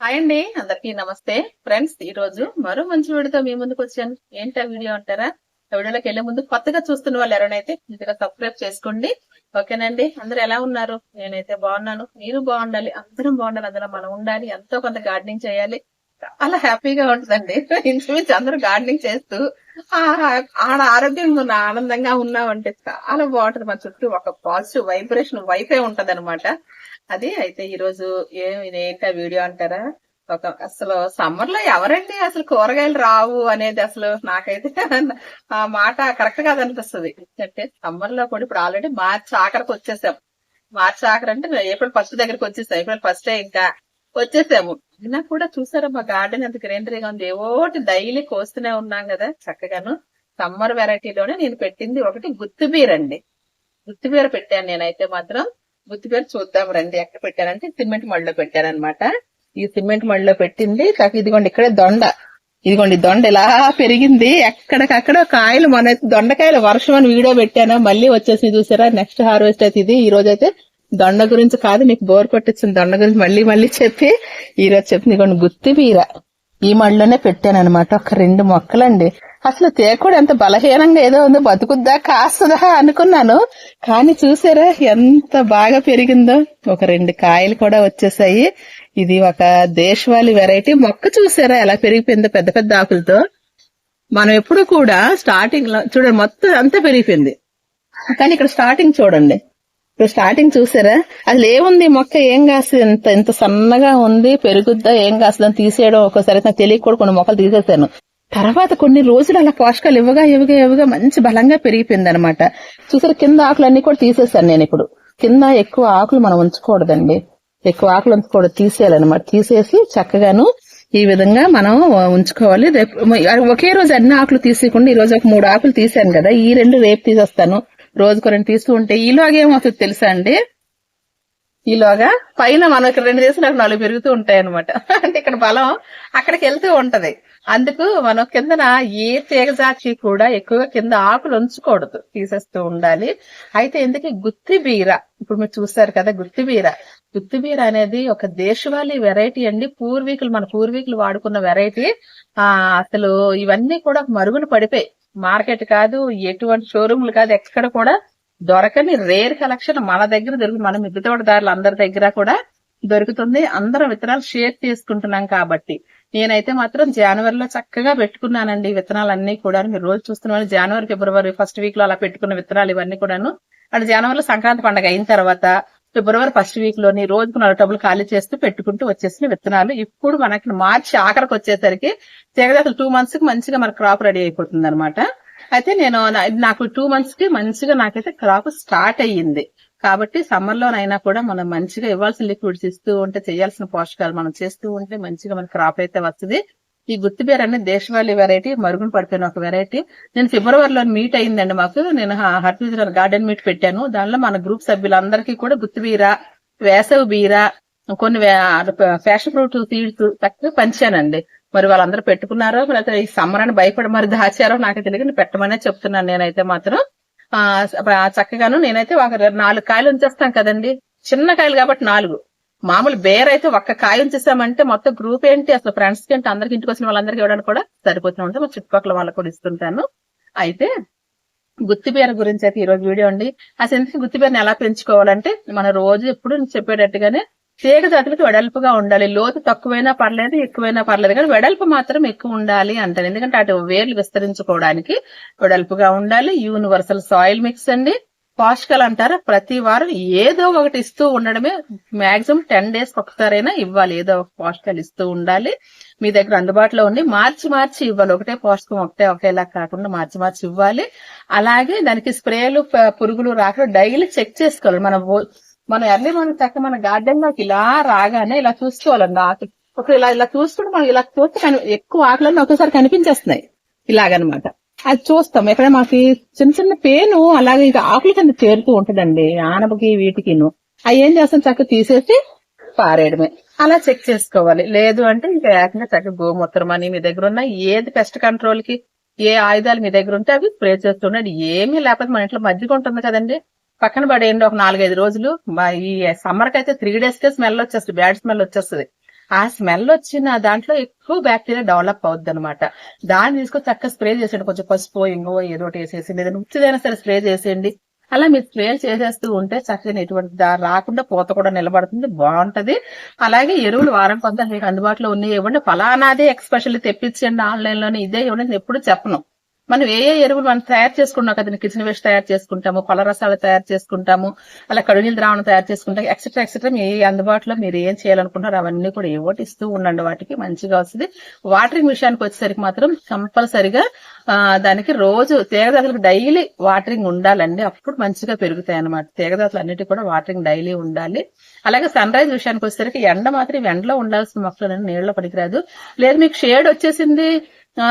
Hi అండి అందరికీ నమస్తే. ఫ్రెండ్స్ ఈ రోజు మరో మంచి వీడియోతో మీ ముందుకు వచ్చాను. ఏంటి వీడియో అంటారా? ఆ వీడియోలోకి వెళ్ళే ముందు కొత్తగా చూస్తున్న వాళ్ళు ఎవరైతే ఇంతగా సబ్స్క్రైబ్ చేసుకోండి. ఓకేనండి అందరు ఎలా ఉన్నారు? నేనైతే బాగున్నాను. మీరు బాగుండాలి అందరం బాగుండాలి అందులో మనం ఉండాలి ఎంతో కొంత గార్డెనింగ్ చేయాలి. చాలా హ్యాపీగా ఉంటుందండి. ఇంచుమించు అందరూ గార్డెనింగ్ చేస్తూ ఆడ ఆరోగ్యంగా ఉన్న ఆనందంగా ఉన్నామంటే చాలా బాగుంటది. మన చుట్టూ ఒక పాజిటివ్ వైబ్రేషన్ వైఫై ఉంటది అనమాట అది అయితే ఈరోజు ఏం ఏంటి ఆ వీడియో అంటారా? ఒక అసలు సమ్మర్లో ఎవరండి అసలు కూరగాయలు రావు అనేది అసలు నాకైతే ఆ మాట కరెక్ట్ కాదు అనిపిస్తుంది అంటే సమ్మర్లో కూడా ఇప్పుడు ఆల్రెడీ మార్చి ఆఖరికి వచ్చేసాం. మార్చి ఆఖరి అంటే ఏప్రిల్ ఫస్ట్ దగ్గరికి వచ్చేసాం. ఏప్రిల్ ఫస్ట్ ఇంకా వచ్చేసాము. అయినా కూడా చూసారా మా గార్డెన్ ఎంత గ్రీనరీగా ఉంది? ఏవోటి డైలీ కోస్తూనే ఉన్నాం కదా చక్కగాను. సమ్మర్ వెరైటీలోనే నేను పెట్టింది ఒకటి గుత్తిబీర అండి. గుత్తిబీర పెట్టాను నేనైతే మాత్రం. గుత్తిబీర చూద్దాం రండి. ఎక్కడ పెట్టారంటే సిమెంట్ మడిలో పెట్టారనమాట ఈ సిమెంట్ మడిలో పెట్టింది. కాక ఇదిగోండి ఇక్కడే దొండ. ఇదిగోండి దొండ ఇలా పెరిగింది. ఎక్కడికక్కడ కాయలు మన దొండకాయలు వర్షం అని వీడియో పెట్టాను. మళ్ళీ వచ్చేసి చూసారా? నెక్స్ట్ హార్వెస్ట్ అయితే ఇది. ఈ రోజు అయితే దొండ గురించి కాదు నీకు బోర్ కొట్టించిన దొండ గురించి మళ్ళీ మళ్ళీ చెప్పి ఈ రోజు చెప్పింది ఇదిగోండి గుత్తి బీర. ఈ మడిలోనే పెట్టాను అనమాట ఒక రెండు మొక్కలండి. అసలు తేకుడు ఎంత బలహీనంగా ఏదో ఉందో బతుకుద్దా కాస్తుందా అనుకున్నాను. కానీ చూసారా ఎంత బాగా పెరిగిందో. ఒక రెండు కాయలు కూడా వచ్చేసాయి. ఇది ఒక దేశవాళీ వెరైటీ. మొక్క చూసారా ఎలా పెరిగిపోయిందో పెద్ద పెద్ద ఆకులతో. మనం ఎప్పుడు కూడా స్టార్టింగ్లో చూడండి మొత్తం అంతా పెరిగిపోయింది. కానీ ఇక్కడ స్టార్టింగ్ చూడండి. ఇప్పుడు స్టార్టింగ్ చూసారా? అసలు ఏముంది మొక్క? ఏం కాస్తుంది? ఇంత ఇంత సన్నగా ఉంది పెరుగుద్దా? ఏం కాస్తుందని తీసేయడం ఒక్కోసారి నాకు తెలియక కూడా కొన్ని మొక్కలు తీసేసాను. తర్వాత కొన్ని రోజులు అలా పోషకాలు ఇవ్వగా ఇవ్వగా ఇవ్వగా మంచి బలంగా పెరిగిపోయింది అనమాట చూసారు కింద ఆకులన్నీ కూడా తీసేసాను నేను ఇప్పుడు. కింద ఎక్కువ ఆకులు మనం ఉంచకూడదండి. ఎక్కువ ఆకులు ఉంచకూడదు తీసేయాలన్నమాట. తీసేసి చక్కగాను ఈ విధంగా మనం ఉంచుకోవాలి. రేపు ఒకే రోజు అన్ని ఆకులు తీసేయకుండా ఈ రోజు ఒక మూడు ఆకులు తీసాను కదా ఈ రెండు రేపు తీసేస్తాను. రోజుకు రెండు తీస్తూ ఉంటే ఈలోగా ఏమవుతుంది తెలుసా అండి? ఈలోగా పైన మనం ఇక్కడ రెండు చేసి నాకు నాలుగు పెరుగుతూ ఉంటాయి అనమాట అంటే ఇక్కడ బలం అక్కడికి వెళ్తూ ఉంటది. అందుకు మనం కిందన ఏ తీగజాతి కూడా ఎక్కువగా కింద ఆకులు ఉంచకూడదు. తీసేస్తూ ఉండాలి. అయితే ఎందుకు గుత్తి బీర. ఇప్పుడు మీరు చూస్తారు కదా గుత్తి బీర. గుత్తి బీర అనేది ఒక దేశవాళీ వెరైటీ అండి. పూర్వీకులు మన పూర్వీకులు వాడుకున్న వెరైటీ. ఆ అసలు ఇవన్నీ కూడా మరుగున పడిపోయి. మార్కెట్ కాదు ఎటువంటి షోరూమ్లు కాదు ఎక్కడ కూడా దొరకని రేర్ కలెక్షన్ మన దగ్గర దొరుకుతుంది మన మిద్దె తోటదారులు అందరి దగ్గర కూడా దొరుకుతుంది. అందరం విత్తనాలు షేర్ చేసుకుంటున్నాం కాబట్టి. నేనైతే మాత్రం జనవరిలో చక్కగా పెట్టుకున్నానండి విత్తనాలు అన్ని కూడా మీరు రోజు చూస్తున్నాను జనవరి ఫిబ్రవరి ఫస్ట్ వీక్లో అలా పెట్టుకున్న విత్తనాలు ఇవన్నీ కూడాను. అటు జనవరిలో సంక్రాంతి పండుగ అయిన తర్వాత ఫిబ్రవరి ఫస్ట్ వీక్లోని రోజుకు నాలుగు టబ్బులు ఖాళీ చేస్తూ పెట్టుకుంటూ వచ్చేసిన విత్తనాలు. ఇప్పుడు మనకి మార్చి ఆఖరికి వచ్చేసరికి తెగదాసలు టూ మంత్స్కి మంచిగా మన క్రాప్ రెడీ అయిపోతుంది అనమాట అయితే నేను నాకు టూ మంత్స్కి మంచిగా నాకైతే క్రాప్ స్టార్ట్ అయ్యింది. కాబట్టి సమ్మర్ లోనైనా కూడా మనం మంచిగా ఇవ్వాల్సిన లిక్విడ్స్ ఇస్తూ ఉంటే చేయాల్సిన పోషకాలు మనం చేస్తూ ఉంటే మంచిగా మన క్రాప్ అయితే వస్తుంది. ఈ గుత్తిబేర అనేది దేశవాళీ వెరైటీ మరుగున పడిపోయిన ఒక వెరైటీ నేను ఫిబ్రవరిలో మీట్ అయిందండి మాకు. నేను హర్ఫీజ్ గార్డెన్ మీట్ పెట్టాను. దానిలో మన గ్రూప్ సభ్యులందరికీ కూడా గుత్తిబీర వేసవి బీర కొన్ని ఫ్యాషన్ ఫ్రూట్ సీడ్స్ తక్కువ పంచానండి. మరి వాళ్ళందరూ పెట్టుకున్నారో లేకపోతే ఈ సమ్మర్ అని భయపడి మరి దాచారో నాకు తెలియదు. పెట్టమనే చెప్తున్నాను నేనైతే మాత్రం. ఆ చక్కగాను నేనైతే ఒక నాలుగు కాయలు ఉంచేస్తాం కదండి. చిన్న కాయలు కాబట్టి నాలుగు. మామూలు బేర్ అయితే ఒక్క కాయ ఉంచేసామంటే మొత్తం గ్రూప్ ఏంటి? అసలు ఫ్రెండ్స్కి అంటే అందరికి ఇంటికి వచ్చిన వాళ్ళందరికీ ఇవ్వడానికి కూడా సరిపోతూ ఉంటాయి మా చుట్టుపక్కల వాళ్ళకి కూడా ఇస్తుంటాను. అయితే గుత్తిబీర గురించి అయితే ఈ రోజు వీడియో అండి. అసలు ఎందుకు గుత్తిబీరని ఎలా పెంచుకోవాలంటే మన రోజు ఎప్పుడు చెప్పేటట్టుగానే తీగ జాతులకు వెడల్పుగా ఉండాలి. లోతు తక్కువైనా పర్లేదు ఎక్కువైనా పర్లేదు కానీ వెడల్పు మాత్రం ఎక్కువ ఉండాలి అంటారు. ఎందుకంటే అటు వేర్లు విస్తరించుకోవడానికి వెడల్పుగా ఉండాలి. యూనివర్సల్ సాయిల్ మిక్స్ అండి. పోషకాలు అంటారు. ప్రతి వారం ఏదో ఒకటి ఇస్తూ ఉండడమే మాక్సిమం టెన్ డేస్ ఒకసారైనా ఇవ్వాలి. ఏదో ఒక పోషకాలు ఇస్తూ ఉండాలి. మీ దగ్గర అందుబాటులో ఉండి మార్చి మార్చి ఇవ్వాలి. ఒకటే పోషకం ఒకటే ఒకేలా కాకుండా మార్చి మార్చి ఇవ్వాలి. అలాగే దానికి స్ప్రేలు పురుగులు రాకుండా డైలీ చెక్ చేసుకోవాలి. మనం మనం ఎర్లీ మార్నింగ్ తక్క మన గార్డెన్లోకి ఇలా రాగానే ఇలా చూసుకోవాలండి ఆకులు ఒక ఇలా ఇలా చూసుకుంటే మనం ఇలా చూస్తే ఎక్కువ ఆకులన్నీ ఒకేసారి కనిపించేస్తున్నాయి. ఇలాగనమాట. అది చూస్తాం. ఎక్కడ మాకు చిన్న చిన్న పేను అలాగే ఇంకా ఆకుల కింద చేరుతూ ఉంటుందండి ఆనపకి వీటికిను. అవి ఏం చేస్తాం? చక్క తీసేసి పారేయడమే. అలా చెక్ చేసుకోవాలి. లేదు అంటే ఇంకా ఏకంగా చక్కగా గోమూత్రం అని మీ దగ్గర ఉన్న ఏది పెస్ట్ కంట్రోల్కి ఏ ఆయుధాలు మీ దగ్గర ఉంటే అవి స్ప్రే చేస్తుండండి ఏమీ లేకపోతే మన ఇంట్లో మజ్జిగ ఉంటుంది కదండి. పక్కన పడేయండి ఒక నాలుగైదు రోజులు. ఈ సమ్మర్కి అయితే త్రీ డేస్ కే స్మెల్ వచ్చేస్తుంది బ్యాడ్ స్మెల్ వచ్చేస్తుంది. ఆ స్మెల్ వచ్చిన దాంట్లో ఎక్కువ బ్యాక్టీరియా డెవలప్ అవుద్ది అనమాట దాన్ని తీసుకొని చక్కగా స్ప్రే చేసేయండి. కొంచెం పసుపు ఇంగో ఏదో ఒకటి వేసేసి లేదా ఉచ్చిదైనా సరే స్ప్రే చేసేయండి. అలా మీరు స్ప్రే చేసేస్తూ ఉంటే చక్కగా ఎటువంటి రాకుండా పూత కూడా నిలబడుతుంది. బాగుంటది. అలాగే ఎరువులు వారం కొంత మీకు అందుబాటులో ఉన్నాయి. ఇవ్వండి. ఫలానాదే ఎక్స్పెషల్ తెప్పించండి ఆన్లైన్లోనే ఇదే ఇవ్వండి నేను ఎప్పుడు చెప్పను. మనం ఏ ఏ ఎరువులు మనం తయారు చేసుకున్నాం కదా కిచెన్ వేస్ట్ తయారు చేసుకుంటాము పళ్ళ రసాలు తయారు చేసుకుంటాము అలా కడునీళ్ళ ద్రావణం తయారు చేసుకుంటాం ఎక్సెట్రా ఎక్సెట్రా మీ అందుబాటులో మీరు ఏం చేయాలనుకుంటారో అవన్నీ కూడా ఏవోటి ఇస్తూ ఉండండి వాటికి మంచిగా వస్తుంది. వాటరింగ్ విషయానికి వచ్చేసరికి మాత్రం కంపల్సరిగా దానికి రోజు తీగదాతలకు డైలీ వాటరింగ్ ఉండాలండి. అప్పుడు మంచిగా పెరుగుతాయి అన్నమాట. తీగదాతలు అన్నిటి కూడా వాటరింగ్ డైలీ ఉండాలి. అలాగే సన్ రైజ్ విషయానికి వచ్చేసరికి ఎండ మాత్రం ఎండలో ఉండాల్సిన మొక్కలు నీళ్ళలో పనికిరాదు. లేదు మీకు షేడ్ వచ్చేసింది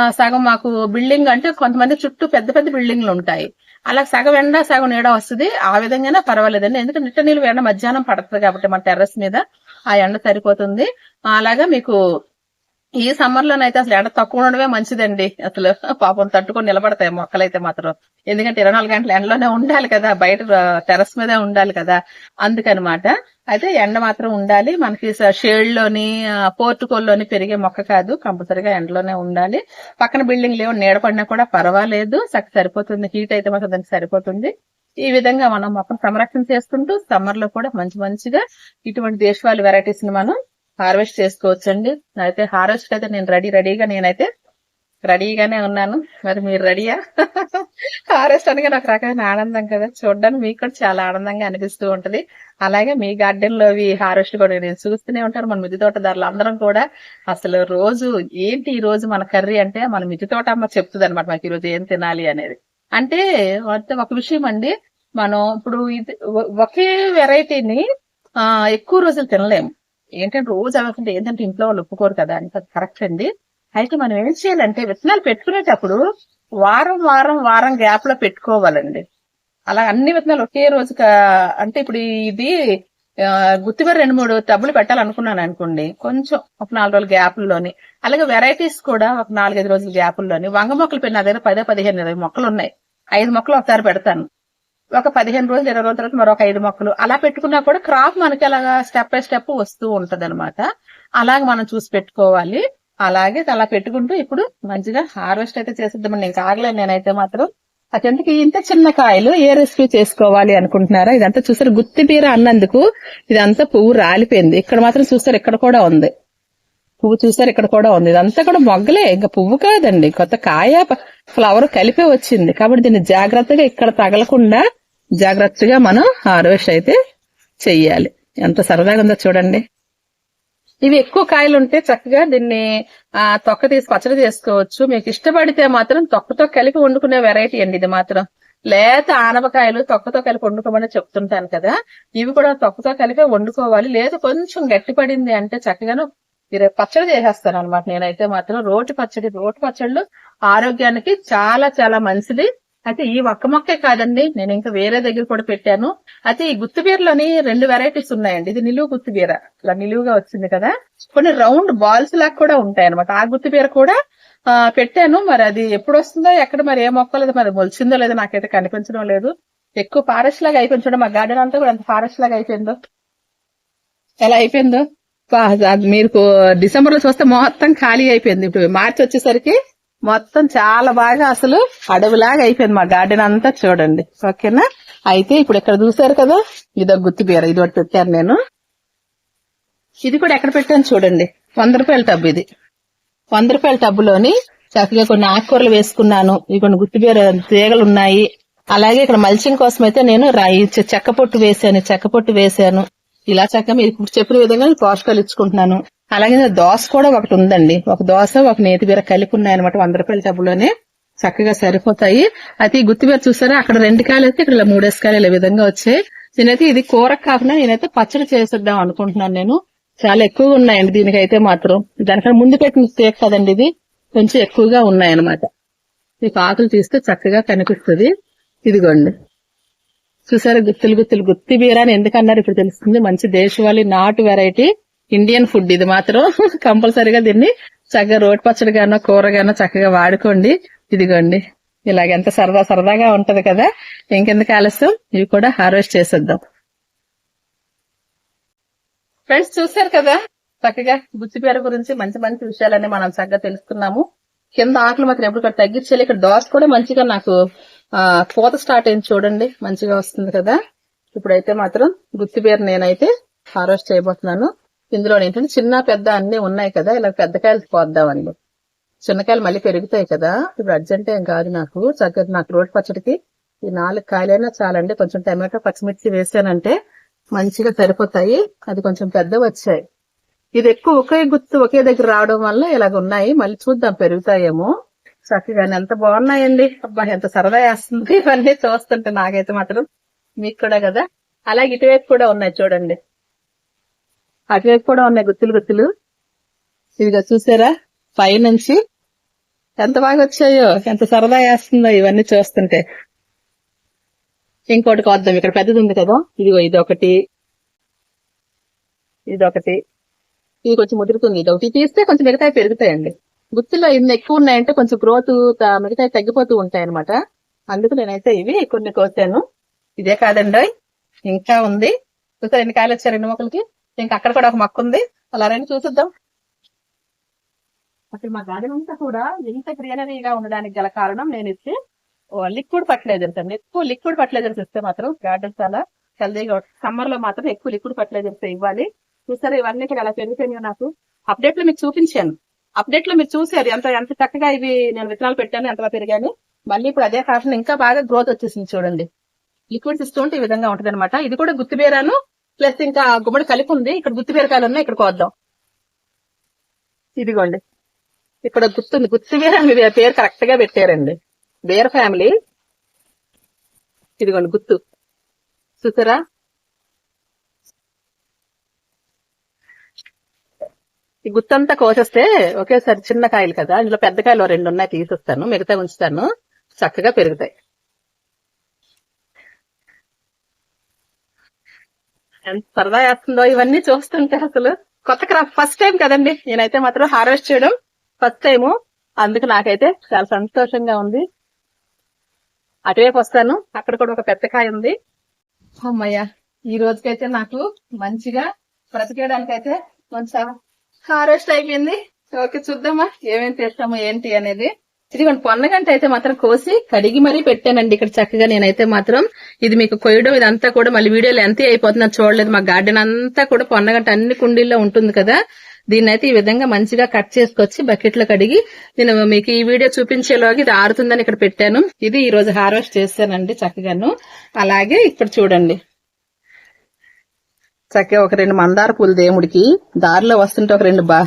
సగం మాకు బిల్డింగ్ అంటే కొంతమంది చుట్టూ పెద్ద పెద్ద బిల్డింగ్లు ఉంటాయి. అలా సగం ఎండ సగం నీడ వస్తుంది. ఆ విధంగానే పర్వాలేదండి. ఎందుకంటే నిట్ట నీళ్ళు ఎండ మధ్యాహ్నం పడుతుంది కాబట్టి మన టెర్రస్ మీద ఆ ఎండ సరిపోతుంది. అలాగా మీకు ఈ సమ్మర్ లోనైతే అసలు ఎండ తక్కువ ఉండడమే మంచిదండి. అసలు పాపం తట్టుకొని నిలబడతాయి మొక్కలైతే మాత్రం. ఎందుకంటే ఇరవై నాలుగు గంటలు ఎండలోనే ఉండాలి కదా. బయట టెర్రస్ మీదే ఉండాలి కదా. అందుకనమాట. అయితే ఎండ మాత్రం ఉండాలి. మనకి షేడ్లోని పోర్టుకోల్లోని పెరిగే మొక్క కాదు. కంపల్సరిగా ఎండలోనే ఉండాలి. పక్కన బిల్డింగ్ లేవు నీడ పడినా కూడా పర్వాలేదు. చక్క సరిపోతుంది. హీట్ అయితే మాత్రం దానికి సరిపోతుంది. ఈ విధంగా మనం మొక్కను సంరక్షణ చేసుకుంటూ సమ్మర్లో కూడా మంచి మంచిగా ఇటువంటి దేశవాళి వెరైటీస్ని మనం హార్వెస్ట్ చేసుకోవచ్చండి. అయితే హార్వెస్ట్ అయితే నేను రెడీ రెడీగా నేనైతే రెడీగానే ఉన్నాను. మరి మీరు రెడీయా? ఫారెస్ట్ అనగా నాకు రకమైన ఆనందం కదా. చూడడానికి మీకు కూడా చాలా ఆనందంగా అనిపిస్తూ ఉంటది. అలాగే మీ గార్డెన్లో హార్వెస్ట్ కూడా నేను చూస్తూనే ఉంటాను. మన మిద్ది తోటదారులు అందరం కూడా అసలు రోజు ఏంటి ఈ రోజు మన కర్రీ అంటే మన మిద్ది తోట అమ్మ చెప్తుంది అనమాట మాకు ఈ రోజు ఏం తినాలి అనేది. అంటే ఒక విషయం అండి. మనం ఇప్పుడు ఇది ఒకే వెరైటీని ఆ ఎక్కువ రోజులు తినలేము. ఏంటంటే రోజు అవ్వకుండా ఏంటంటే ఇంట్లో వాళ్ళు ఒప్పుకోరు కదా అని. కరెక్ట్ అండి. అయితే మనం ఏం చేయాలంటే విత్తనాలు పెట్టుకునేటప్పుడు వారం వారం వారం గ్యాప్లో పెట్టుకోవాలండి. అలా అన్ని విత్తనాలు ఒకే రోజు అంటే ఇప్పుడు ఇది ఆ, రెండు మూడు టబ్బులు పెట్టాలనుకున్నాను అనుకోండి కొంచెం ఒక నాలుగు రోజుల గ్యాపుల్లోని అలాగే వెరైటీస్ కూడా ఒక నాలుగైదు రోజుల గ్యాపుల్లోని వంగ మొక్కలు పెట్టిన దగ్గర పదే పదిహేను ఇరవై మొక్కలు ఉన్నాయి. ఐదు మొక్కలు ఒకసారి పెడతాను. ఒక పదిహేను రోజులు ఇరవై రోజుల తర్వాత మరొక ఐదు మొక్కలు. అలా పెట్టుకున్నా కూడా క్రాప్ మనకి అలాగా స్టెప్ బై స్టెప్ వస్తూ ఉంటది అలాగే మనం చూసి పెట్టుకోవాలి. అలాగే అలా పెట్టుకుంటూ ఇప్పుడు మంచిగా హార్వెస్ట్ అయితే చేసేద్దామండి. నేను కాగలేదు నేనైతే మాత్రం. అటెందుకు ఇంత చిన్న కాయలు ఏ రెసిపీ చేసుకోవాలి అనుకుంటున్నారా ఇదంతా చూసారు. గుత్తి బీర అన్నందుకు ఇదంతా పువ్వు రాలిపోయింది. ఇక్కడ మాత్రం చూస్తారు ఇక్కడ కూడా ఉంది. పువ్వు చూసారు ఇక్కడ కూడా ఉంది. ఇదంతా కూడా మొగ్గలే. ఇంకా పువ్వు కాదండి. కొత్త కాయ ఫ్లవర్ కలిపే వచ్చింది. కాబట్టి దీన్ని జాగ్రత్తగా ఇక్కడ తగలకుండా జాగ్రత్తగా మనం హార్వెస్ట్ అయితే చెయ్యాలి. ఎంత సరదాగా ఉందో చూడండి. ఇవి ఎక్కువ కాయలు ఉంటే చక్కగా దీన్ని ఆ తొక్క తీసి పచ్చడి చేసుకోవచ్చు. మీకు ఇష్టపడితే మాత్రం తొక్కతో కలిపి వండుకునే వెరైటీ అండి ఇది మాత్రం. లేత ఆనపకాయలు తొక్కతో కలిపి వండుకోమని చెప్తుంటాను కదా. ఇవి కూడా తొక్కతో కలిపి వండుకోవాలి. లేదు కొంచెం గట్టి పడింది అంటే చక్కగాను పచ్చడి చేసేస్తాను అనమాట నేనైతే మాత్రం. రోటి పచ్చడి రోటి పచ్చళ్ళు ఆరోగ్యానికి చాలా చాలా మంచిది. అయితే ఈ ఒక్క మొక్కే కాదండి. నేను ఇంకా వేరే దగ్గర కూడా పెట్టాను. అయితే ఈ గుత్తిబీరలోని రెండు వెరైటీస్ ఉన్నాయండి. ఇది నిలువు గుత్తిబీర ఇలా నిలువుగా వచ్చింది కదా. కొన్ని రౌండ్ బాల్స్ లాగా కూడా ఉంటాయి అనమాట ఆ గుత్తిబీర కూడా పెట్టాను. మరి అది ఎప్పుడు వస్తుందో ఎక్కడ మరి ఏ మొక్కలేదు మరి మొలిచిందో లేదో నాకైతే కనిపించడం లేదు. ఎక్కువ ఫారెస్ట్ లాగా అయిపోయింది చూడండి మా గార్డెన్ అంతా కూడా అంత ఫారెస్ట్ లాగా అయిపోయిందో. ఎలా అయిపోయిందో? అది మీరు డిసెంబర్లో చూస్తే మొత్తం ఖాళీ అయిపోయింది. ఇప్పుడు మార్చి వచ్చేసరికి మొత్తం చాలా బాగా అసలు అడవిలాగా అయిపోయింది మా గార్డెన్ అంతా చూడండి. ఓకేనా? అయితే ఇప్పుడు ఇక్కడ చూసారు కదా? ఇదో గుత్తిబీర ఇది ఒకటి పెట్టాను నేను. ఇది కూడా ఎక్కడ పెట్టాను చూడండి. వంద రూపాయల టబ్బు ఇది. వంద రూపాయల టబ్బులోని చక్కగా కొన్ని ఆకుకూరలు వేసుకున్నాను. ఇవి కొన్ని గుత్తిబీర తీగలు ఉన్నాయి. అలాగే ఇక్కడ మల్చింగ్ కోసం అయితే నేను రాయి చెక్క పొట్టు వేసాను చెక్క పొట్టు వేసాను ఇలా చక్కగా మీరు ఇప్పుడు చెప్పిన విధంగా నేను పోషకాలు ఇచ్చుకుంటున్నాను. అలాగే దోశ కూడా ఒకటి ఉందండి. ఒక దోశ ఒక నేతి బీర కలిపి ఉన్నాయన్నమాట. వంద రూపాయల టబ్బులోనే చక్కగా సరిపోతాయి. అయితే ఈ గుత్తిబీర చూసారా? అక్కడ రెండు కాయలు అయితే ఇక్కడ మూడేసి కాయలు ఇలా ఈ విధంగా వచ్చాయి. నేనైతే ఇది కూర కాకుండా నేనైతే పచ్చడి చేసేద్దాం అనుకుంటున్నాను నేను. చాలా ఎక్కువగా ఉన్నాయండి దీనికైతే మాత్రం. దానికన్నా ముందు పెట్టిన కేక్ కదండి ఇది. కొంచెం ఎక్కువగా ఉన్నాయన్నమాట. మీకు ఆకులు తీస్తే చక్కగా కనిపిస్తుంది. ఇదిగోండి. చూసారా గుత్తులు గుత్తులు గుత్తి బీర అని ఎందుకన్నారు ఇప్పుడు తెలుస్తుంది. మంచి దేశవాళీ నాటు వెరైటీ. ఇండియన్ ఫుడ్ ఇది మాత్రం కంపల్సరీగా దీన్ని చక్కగా రోటి కూర కూరగానో చక్కగా వాడుకోండి. ఇదిగోండి. ఇలాగ ఎంత సరదా సరదాగా ఉంటది కదా. ఇంకెందుకు ఆలస్యం? ఇవి కూడా హార్వెస్ట్ చేసేద్దాం. ఫ్రెండ్స్ చూసారు కదా? చక్కగా గుచ్చిపేర గురించి మంచి మంచి విషయాలన్నీ మనం చక్కగా తెలుసుకున్నాము. కింద ఆకులు మాత్రం ఎప్పుడు కూడా తగ్గించాలి. ఇక్కడ దోశ కూడా మంచిగా నాకు కోత పూత స్టార్ట్ అయింది చూడండి. మంచిగా వస్తుంది కదా. ఇప్పుడైతే మాత్రం గుత్తిపేరు నేనైతే హార్వెస్ట్ చేయబోతున్నాను. ఇందులో ఏంటంటే చిన్న పెద్ద అన్ని ఉన్నాయి కదా ఇలా పెద్ద కాయలు పోద్దామండి. చిన్నకాయలు మళ్ళీ పెరుగుతాయి కదా ఇప్పుడు అర్జెంట్ ఏం కాదు నాకు. చక్కగా నాకు రోడ్ పచ్చడికి ఈ నాలుగు కాయలైనా చాలండి. కొంచెం టమాటో పచ్చిమిర్చి వేసానంటే మంచిగా సరిపోతాయి. అది కొంచెం పెద్ద వచ్చాయి. ఇది ఎక్కువ ఒకే గుర్తు ఒకే దగ్గర రావడం వల్ల ఇలాగ ఉన్నాయి. మళ్ళీ చూద్దాం పెరుగుతాయేమో. చక్కగా ఎంత బాగున్నాయండి. అబ్బా ఎంత సరదా వేస్తుంది. ఇవన్నీ చూస్తుంటే నాకైతే మాత్రం మీకు కూడా కదా. అలాగే ఇటువైపు కూడా ఉన్నాయి చూడండి. అటువైపు కూడా ఉన్నాయి గుత్తులు గుత్తులు. ఇవిగా చూసారా? పైనుంచి ఎంత బాగా వచ్చాయో ఎంత సరదా వేస్తుందో ఇవన్నీ చూస్తుంటే. ఇంకోటి కొద్దాం ఇక్కడ పెద్దది ఉంది కదా. ఇదిగో ఇది ఒకటి ఇది ఒకటి ఇది కొంచెం ముదురుతుంది. ఇది ఒకటి తీస్తే కొంచెం మిగతాయి పెరుగుతాయండి. గుత్తిలో ఇన్ని ఎక్కువ ఉన్నాయంటే కొంచెం గ్రోత్ మిగతాయి తగ్గిపోతూ ఉంటాయి అనమాట అందుకు నేనైతే ఇవి కొన్ని కోసాను. ఇదే కాదండి ఇంకా ఉంది. చూసారు ఎన్ని కాయలు వచ్చారు రెండు మొక్కలకి? ఇంకా అక్కడ కూడా ఒక మొక్క ఉంది. అలా రండి చూసిద్దాం. అసలు మా గార్డెన్ అంతా కూడా ఇంత గ్రీనరీగా ఉండడానికి గల కారణం నేను ఇచ్చి లిక్విడ్ ఫర్టిలైజర్స్ అండి. ఎక్కువ లిక్విడ్ ఫర్టిలైజర్స్ ఇస్తే మాత్రం గార్డెన్ చాలా హెల్దీగా సమ్మర్లో మాత్రం ఎక్కువ లిక్విడ్ ఫర్టిలైజర్స్ ఇవ్వాలి. చూసారా ఇవన్నీ కూడా అలా పెరుగుతాయో నాకు. అప్డేట్లో మీకు చూపించాను. అప్డేట్లో మీరు చూసారు ఎంత ఎంత చక్కగా ఇవి నేను విత్తనాలు పెట్టాను ఎంతగా పెరిగాను. మళ్ళీ ఇప్పుడు అదే కాకుండా ఇంకా బాగా గ్రోత్ వచ్చేసింది చూడండి. లిక్విడ్స్ ఇస్తూ ఉంటే ఈ విధంగా ఉంటుంది అనమాట ఇది కూడా గుర్తుపేరాను ప్లస్ ఇంకా గుమ్మడి కలిపి ఉంది. ఇక్కడ గుత్తిబీరకాయలు ఉన్నాయి. ఇక్కడ కోద్దాం ఇదిగోండి. ఇక్కడ గుర్తుంది గుత్తిబీర అని మీ పేరు కరెక్ట్గా పెట్టారండి. బీర ఫ్యామిలీ ఇదిగోండి గుత్తు. చూసారా? ఈ గుత్తంతా కోసేస్తే ఒకేసారి చిన్న కాయలు కదా. ఇందులో పెద్ద కాయలు రెండు ఉన్నాయి తీసేస్తాను. మిగతా ఉంచుతాను. చక్కగా పెరుగుతాయి. ఎంత సరదా వేస్తుందో ఇవన్నీ చూస్తుంటే అసలు కొత్త క్రాప్ ఫస్ట్ టైం కదండి. నేనైతే మాత్రం హార్వెస్ట్ చేయడం ఫస్ట్ టైము అందుకు నాకైతే చాలా సంతోషంగా ఉంది. అటువైపు వస్తాను. అక్కడ కూడా ఒక పెద్ద కాయ ఉంది. అమ్మయ్య ఈ రోజుకైతే నాకు మంచిగా బ్రతికేయడానికి అయితే కొంచెం హార్వెస్ట్ అయిపోయింది. ఓకే చూద్దామా ఏమేమి చేస్తాము ఏంటి అనేది. ఇదిగోండి పొన్నగంట అయితే మాత్రం కోసి కడిగి మరీ పెట్టానండి ఇక్కడ చక్కగా నేనైతే మాత్రం. ఇది మీకు కొయ్యడం ఇదంతా కూడా మళ్ళీ వీడియోలో ఎంత అయిపోతుంది చూడలేదు. మా గార్డెన్ అంతా కూడా పొన్నగంట అన్ని కుండీల్లో ఉంటుంది కదా. దీన్ని అయితే ఈ విధంగా మంచిగా కట్ చేసుకొచ్చి బకెట్లో కడిగి నేను మీకు ఈ వీడియో చూపించేలోకి ఇది ఆరుతుందని ఇక్కడ పెట్టాను. ఇది ఈ రోజు హార్వెస్ట్ చేశానండి చక్కగాను. అలాగే ఇక్కడ చూడండి. చక్కగా ఒక రెండు మందార పూలు దేవుడికి. దారిలో వస్తుంటే ఒక రెండు బా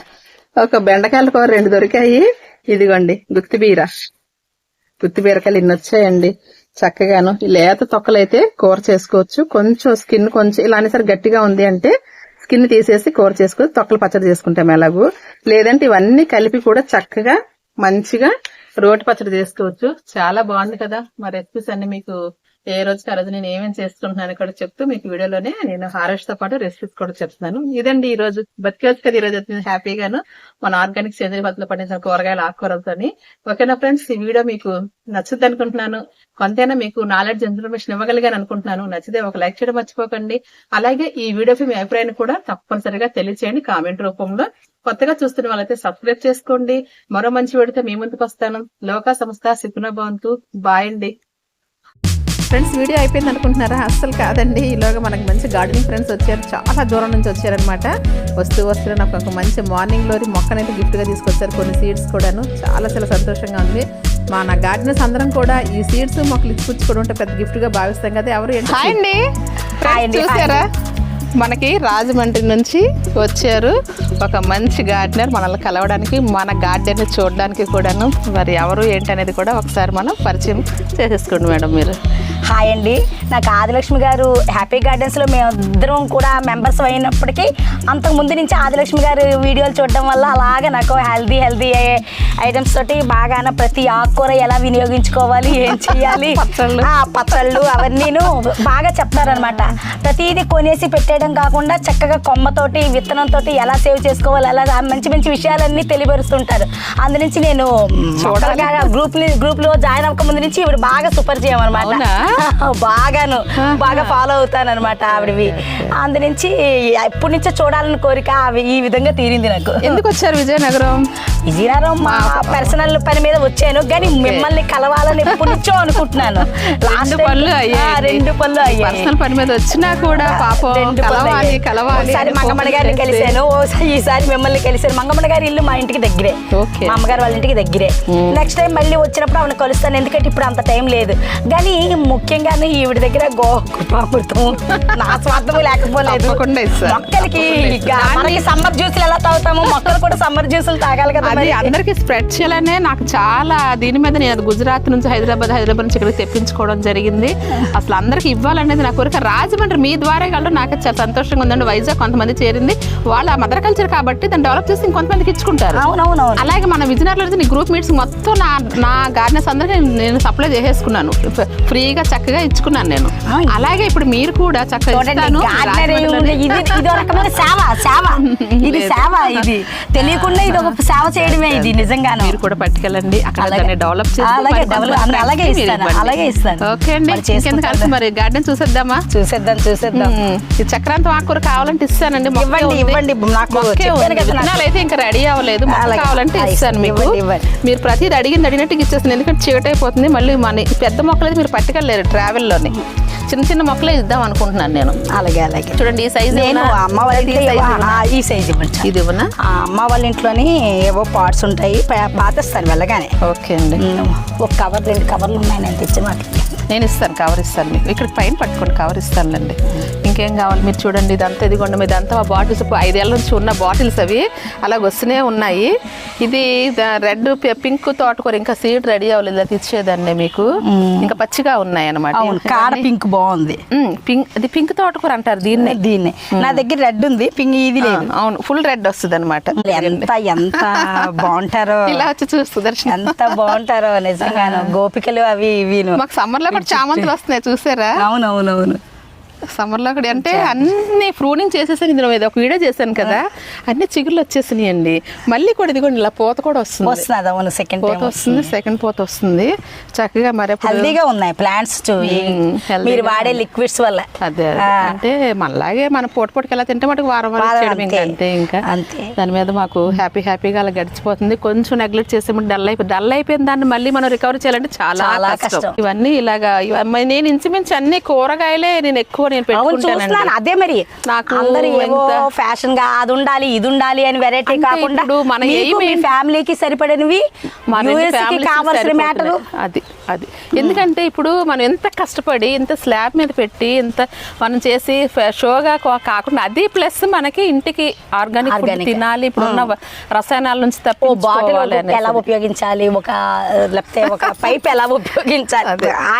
ఒక బెండకాయలు కూర రెండు దొరికాయి. ఇదిగోండి గుత్తిబీర. గుత్తిబీరకాయలు ఇన్ని వచ్చాయండి. చక్కగాను ఈ లేత తొక్కలైతే కూర చేసుకోవచ్చు. కొంచెం స్కిన్ కొంచెం ఇలా అనేసరి గట్టిగా ఉంది అంటే స్కిన్ తీసేసి కూర చేసుకుని తొక్కలు పచ్చడి చేసుకుంటాం ఎలాగూ. లేదంటే ఇవన్నీ కలిపి కూడా చక్కగా మంచిగా రోటి పచ్చడి చేసుకోవచ్చు. చాలా బాగుంది కదా. మా రెసిపీస్ అన్ని మీకు ఏ రోజుకి ఆ రోజు నేను ఏమేమి చేసుకుంటున్నాను కూడా చెప్తూ మీకు వీడియోలోనే నేను హారెస్ట్తో పాటు రెసిపీస్ కూడా చెప్తున్నాను. ఇదండి ఈ రోజు బతికేవచ్చు కదా ఈ రోజు అయితే హ్యాపీగాను. మన ఆర్గానిక్ సేంద్రియ పద్ధతిలో పండించిన కూరగాయలు ఆకుకూరలతోని. ఓకేనా ఫ్రెండ్స్ ఈ వీడియో మీకు నచ్చుద్ది అనుకుంటున్నాను. కొంతైనా మీకు నాలెడ్జ్ ఇన్ఫర్మేషన్ ఇవ్వగలిగాను అనుకుంటున్నాను. నచ్చితే ఒక లైక్ చేయడం మర్చిపోకండి. అలాగే ఈ వీడియోపై మీ అభిప్రాయాన్ని కూడా తప్పనిసరిగా తెలియచేయండి కామెంట్ రూపంలో. కొత్తగా చూస్తున్న వాళ్ళైతే సబ్స్క్రైబ్ చేసుకోండి. మరో మంచి వీడితే మీ ముందుకు వస్తాను. లోకా సంస్థ సిక్కున భవంతు. బాయ్ అండి. ఫ్రెండ్స్ వీడియో అయిపోయింది అనుకుంటున్నారా? అస్సలు కాదండి. ఈలోగా మనకు మంచి గార్డెనింగ్ ఫ్రెండ్స్ వచ్చారు. చాలా దూరం నుంచి వచ్చారనమాట వస్తూ వస్తూ నాకు ఒక మంచి మార్నింగ్లోని మొక్కనైతే gift గా తీసుకొచ్చారు. కొన్ని సీడ్స్ కూడాను. చాలా చాలా సంతోషంగా ఉంది. మా నా గార్డెనర్స్ అందరం కూడా ఈ సీడ్స్ మొక్కలు ఇచ్చుకుని ఉంటే పెద్ద gift గా భావిస్తాం కదా. ఎవరు అండి. చూసారా? మనకి రాజమండ్రి నుంచి వచ్చారు. ఒక మంచి గార్డెనర్ మనల్ని కలవడానికి మన గార్డెన్ చూడడానికి కూడాను. మరి ఎవరు ఏంటి అనేది కూడా ఒకసారి మనం పరిచయం చేసేసుకోండి మేడం మీరు. హాయ్ అండి. నాకు ఆదిలక్ష్మి గారు హ్యాపీ గార్డెన్స్లో మేమిద్దరం కూడా మెంబర్స్ అయినప్పటికీ అంతకు ముందు నుంచి ఆదిలక్ష్మి గారు వీడియోలు చూడడం వల్ల అలాగే నాకు హెల్దీ హెల్దీ ఐటమ్స్ తోటి బాగాన ప్రతి ఆకుకూర ఎలా వినియోగించుకోవాలి ఏం చేయాలి పచ్చళ్ళు. అవన్నీను బాగా చెప్తారనమాట ప్రతిదీ కొనేసి పెట్టేయడం కాకుండా చక్కగా కొమ్మతోటి విత్తనంతోటి ఎలా సేవ్ చేసుకోవాలి ఎలా ఆ మంచి మంచి విషయాలన్నీ తెలియపరుస్తుంటారు. అందు నుంచి నేను గ్రూప్ గ్రూప్లో జాయిన్ అవ్వక ముందు నుంచి ఇవి బాగా సూపర్ చేయమన్నమాట? బాగాను. బాగా ఫాలో అవుతాను అనమాట ఆవిడవి. అందు నుంచి ఎప్పటి నుంచో చూడాలని కోరిక అవి ఈ విధంగా తీరింది నాకు. ఎందుకు వచ్చారు విజయనగరం? విజయనగరం మా పర్సనల్ పని మీద వచ్చాను. కానీ మిమ్మల్ని కలవాలని ఎప్పటి నుంచో అనుకుంటున్నాను. రెండు పనులు రెండు పనులు అయ్యాయి. పర్సనల్ పని మీద వచ్చినా కూడా పాపం రెండు కలవాలి. కలవాలి మంగమ్మడి ఫోన్ గారిని కలిశాను. ఈసారి మిమ్మల్ని కలిశాను. మంగమ్మడి గారి ఇల్లు మా ఇంటికి దగ్గరే. మా అమ్మగారు వాళ్ళ ఇంటికి దగ్గరే. నెక్స్ట్ టైం మళ్ళీ వచ్చినప్పుడు ఆవిడ కలుస్తాను. ఎందుకంటే ఇప్పుడు అంత టైం లేదు. కానీ ముఖ్యంగా ఈవిడ దగ్గర గోకృపామృతం నా స్వార్థము లేకపోలేదు. మొక్కలకి. మనకి సమ్మర్ జ్యూసులు ఎలా తాగుతామో మొక్కలు కూడా సమ్మర్ జ్యూసులు తాగాలి కదా అది. అందరికి స్ప్రెడ్ చేయాలనే నాకు చాలా దీని మీద నేను గుజరాత్ నుంచి హైదరాబాద్ హైదరాబాద్ నుంచి ఇక్కడికి తెప్పించుకోవడం జరిగింది. అసలు అందరికి ఇవ్వాలనేది నా కోరిక. రాజమండ్రి మీ ద్వారా కాదు నాకు చాలా సంతోషంగా ఉందండి. వైజాగ్ కొంతమంది చేరింది. వాళ్ళ మదర్ కల్చర్ కాబట్టి దాన్ని డెవలప్ చేసి ఇంకొంతమందికి ఇచ్చుకుంటారు. అలాగే మన విజయనగరంలో గ్రూప్ మీట్స్ మొత్తం నా నా గార్డెన్స్ అందరికీ నేను సప్లై చేసేసుకున్నాను. ఫ్రీగా చక్కగా ఇచ్చుకున్నాను నేను. అలాగే ఇప్పుడు మీరు కూడా చక్కగా ఇస్తాను. ఇది సేవ ఇది లేదు. సేవ ఇది తెలియకుండా ఇది ఒక సేవ చేయడమే ఇది నిజంగాను మీరు కూడా పట్టుకెళ్ళండి అక్కడ డెవలప్ అలాగే ఇస్తాను. అలాగే ఇస్తాను. ఓకే అండి కలిసి మరి గార్డెన్ చూసేద్దామా చూసేద్దాం చూసేద్దాం. ఈ చక్రాంతం ఆకుకూర కావాలంటే ఇస్తానండి ఇవ్వండి. ఇవ్వండి. నాకు. విత్తనాలు అయితే ఇంకా రెడీ అవ్వలేదు. కావాలంటే ఇస్తాను మీకు. మీరు ప్రతిది అడిగింది అడిగినట్టు ఇచ్చేస్తాను ఎందుకంటే చీకటి అయిపోతుంది మళ్ళీ మన పెద్ద మొక్కలు మీరు పట్టుకెళ్ళలేరు ట్రావెల్లోని చిన్న చిన్న మొక్కలే ఇద్దాం అనుకుంటున్నాను నేను. అలాగే అలాగే. చూడండి ఈ సైజు నేను అమ్మ వాళ్ళ ఇంట్లో ఈ సైజ్ ఇవ్వండి. ఇది ఇవ్వనా? ఆ, అమ్మ వాళ్ళ ఇంట్లోని ఏవో పార్ట్స్ ఉంటాయి పాతేస్తాను వెళ్ళగానే. ఓకే అండి. ఒక కవర్ రెండు కవర్లు ఉన్నాయి నేను వాటికి. నేను ఇస్తాను కవర్ ఇస్తాను మీకు. ఇక్కడ పైన పట్టుకోండి కవర్ ఇస్తానులేండి. ఇంకేం కావాలి? మీరు చూడండి ఇదంతా ఇదిగోండి ఇదంతా మా బాటిల్స్. ఐదేళ్ళ నుంచి ఉన్న బాటిల్స్ అవి అలాగ వస్తూనే ఉన్నాయి. ఇది రెడ్ పింక్ తోటకూర ఇంకా సీడ్ రెడీ అవ్వలేదు అది ఇచ్చేదండి మీకు. ఇంకా పచ్చిగా ఉన్నాయి అనమాట కాడ పింక్ బాగుంది. పింక్ అది పింక్ తోటకూర అంటారు దీన్ని. దీన్ని. నా దగ్గర రెడ్ ఉంది పింక్ ఇది లేదు. అవును ఫుల్ రెడ్ వస్తుంది అనమాట ఎంత ఎంత బాగుంటారో. ఇలా వచ్చి చూస్తూ దర్శనం. ఎంత బాగుంటారో నిజంగాను. గోపికలు అవి ఇవిను. మాకు సమ్మర్లో కూడా చామంతులు వస్తున్నాయి చూసారా? అవునవునవును. సమ్మర్లో కూడా అంటే అన్ని ప్రూనింగ్ చేసేసాను ఇందులో మీద. ఒక వీడియో చేశాను కదా. అన్ని చిగుర్లు వచ్చేసినాయి అండి. మళ్ళీ కూడా ఇదిగోండి ఇలా పూత కూడా వస్తుంది. అవును సెకండ్ పూత వస్తుంది సెకండ్ పూత వస్తుంది. చక్కగా మరి హెల్దీగా ఉన్నాయి ప్లాంట్స్ మీరు వాడే లిక్విడ్స్ వల్ల. అదే. అంటే మనలాగే మన పూట పూటకి ఎలా తింటే మటుకు వారం వారం అంతే. ఇంకా. అంతే. దాని మీద మాకు హ్యాపీ హ్యాపీగా అలా గడిచిపోతుంది. కొంచెం నెగ్లెక్ట్ చేసే డల్ అయిపోయి డల్ అయిపోయిన దాన్ని మళ్ళీ మనం రికవర్ చేయాలంటే చాలా కష్టం. ఇవన్నీ ఇలాగా నేను ఇంచుమించు అన్ని కూరగాయలే నేను ఎక్కువ నేను చూస్తున్నాను. అదే మరి. నాకు అందరు ఏవో ఎంత- ఫ్యాషన్గా అది ఉండాలి ఇది ఉండాలి అని వెరైటీ కాకుండా మన? ఫ్యామిలీకి సరిపడినవి కావాల్సిన. మ్యాటరు అది. అది. ఎందుకంటే ఇప్పుడు మనం ఎంత కష్టపడి ఇంత స్లాబ్ మీద పెట్టి ఇంత మనం చేసి షోగా కాకుండా అది ప్లస్ మనకి ఇంటికి ఆర్గానిక్. తినాలి. ఇప్పుడు ఉన్న రసాయనాల నుంచి ఓ బాటిల్ తప్పించుకోవాలి ఎలా. ఉపయోగించాలి? ఒక లేకపోతే ఒక పైప్ ఎలా ఉపయోగించాలి.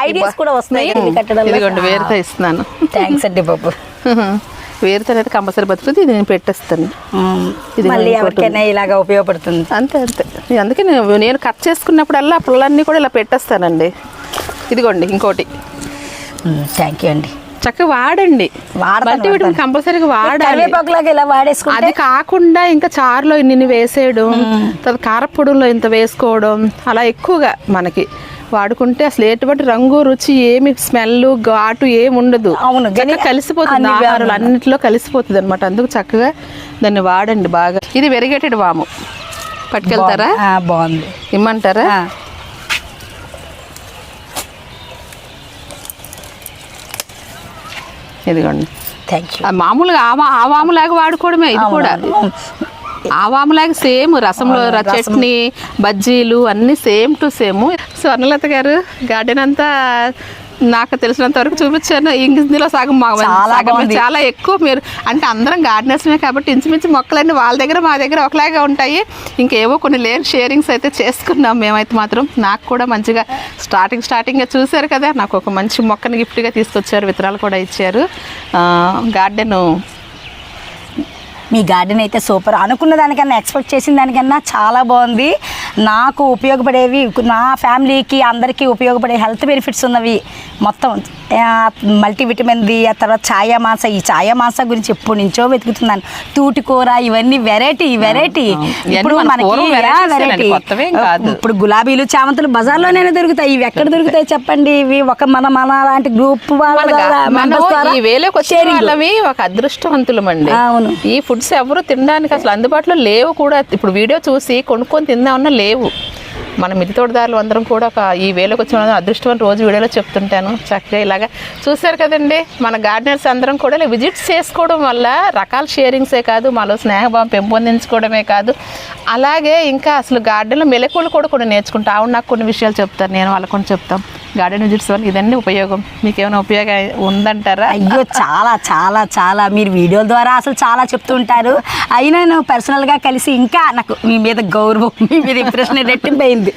ఐడియాస్ కూడా వస్తున్నాయి ఇల్లు ఇదిగోండి వేరుతో ఇస్తున్నాను. థ్యాంక్స్ అండి బాబు. వేరుతో అయితే కంపల్సరీ బతుకుతుంది ఇది నేను పెట్టేస్తాను. ఇది మళ్ళీ ఎవరికైనా ఇలాగా ఉపయోగపడుతుంది. అంతే అంతే. అందుకే నేను నేను కట్ చేసుకున్నప్పుడల్లా ఆ పుల్లన్నీ కూడా ఇలా పెట్టేస్తానండి. ఇదిగోండి ఇంకోటి. థ్యాంక్ యూ అండి. చక్కగా వాడండి. మల్టీవిటమిన్. కంపల్సరీగా వాడాలి. ఇలా వాడేసుకుంటే అది కాకుండా ఇంకా చారులో ఇన్ని వేసేయడం తర్వాత కారపొడుల్లో ఇంత వేసుకోవడం అలా ఎక్కువగా మనకి. వాడుకుంటే అసలు ఎటువంటి రంగు రుచి ఏమి స్మెల్ ఘాటు ఏమి ఉండదు. అవును, కలిసిపోతుంది. ఆహారాలు అన్నింటిలో కలిసిపోతుంది అనమాట అందుకు చక్కగా దాన్ని వాడండి బాగా. ఇది వెరిగేటెడ్ వాము. పట్టుకెళ్తారా? ఆ, బాగుంది. ఇమ్మంటారా? ఆ, ఇదిగోండి. థ్యాంక్ యూ ఆ మామూలుగా ఆవా ఆవాములాగా వాడుకోవడమే ఇది కూడా. ఆవాములాగా సేమ్ రసంలో. చట్నీ బజ్జీలు అన్ని సేమ్ టు సేమ్. స్వర్ణలత గారు గార్డెన్ అంతా నాకు తెలిసినంత వరకు చూపించాను ఇందులో సగం సగం. చాలా ఎక్కువ మీరు అంటే అందరం గార్డెనర్స్మే కాబట్టి ఇంచుమించు మొక్కలన్నీ వాళ్ళ దగ్గర మా దగ్గర ఒకలాగా ఉంటాయి. ఇంకేవో కొన్ని లేని షేరింగ్స్ అయితే చేసుకున్నాం మేమైతే మాత్రం. నాకు కూడా మంచిగా స్టార్టింగ్ స్టార్టింగ్గా చూశారు కదా. నాకు ఒక మంచి మొక్కని గిఫ్ట్గా తీసుకొచ్చారు విత్తనాలు కూడా ఇచ్చారు. గార్డెన్ మీ గార్డెన్ అయితే సూపర్. అనుకున్న దానికన్నా ఎక్స్పెక్ట్ చేసిన దానికన్నా చాలా బాగుంది. నాకు ఉపయోగపడేవి నా ఫ్యామిలీకి అందరికీ ఉపయోగపడే హెల్త్ బెనిఫిట్స్ ఉన్నవి మొత్తం మల్టీవిటమిన్ది ఆ తర్వాత ఛాయా మాస. ఈ ఛాయా మాస గురించి ఎప్పటి నుంచో వెతుకుతున్నాను. తూటి కూర ఇవన్నీ వెరైటీ వెరైటీ. ఇప్పుడు మన మనకి వెరైటీ. ఇప్పుడు గులాబీలు చామంతులు బజార్లోనే దొరుకుతాయి. ఇవి ఎక్కడ దొరుకుతాయి చెప్పండి? ఇవి ఒక మన మన లాంటి గ్రూప్ వాళ్ళ మనం members ద్వారా ఈ వేలోకి ఫుడ్స్ ఎవరు తినడానికి అసలు అందుబాటులో లేవు కూడా. ఇప్పుడు వీడియో చూసి కొనుక్కొని తిందామన్నా లేవు. మన మిద్దె తోటదారులు అందరం కూడా ఒక ఈ వేలకు వచ్చిన అదృష్టం రోజు వీడియోలో చెప్తుంటాను. చక్కగా ఇలాగా చూశారు కదండి. మన గార్డెనర్స్ అందరం కూడా విజిట్ విజిట్స్ చేసుకోవడం వల్ల రకాల షేరింగ్సే కాదు మాలో స్నేహభావం పెంపొందించుకోవడమే కాదు. అలాగే ఇంకా అసలు గార్డెన్లో మెలకువలు కూడా కొన్ని నేర్చుకుంటా. ఆవిడ నాకు కొన్ని విషయాలు చెప్తారు. నేను వాళ్ళకు కొన్ని చెప్తాం. గార్డెన్ విజిట్స్ వల్ల ఇదండి ఉపయోగం. మీకు ఏమైనా ఉపయోగం ఉందంటారా? అయ్యో చాలా చాలా చాలా. మీరు వీడియోల ద్వారా అసలు చాలా చెప్తుంటారు అయినా నేను personal గా కలిసి ఇంకా నాకు మీ మీద గౌరవం మీ మీద ఇంప్రెషన్ రెట్టింపయింది.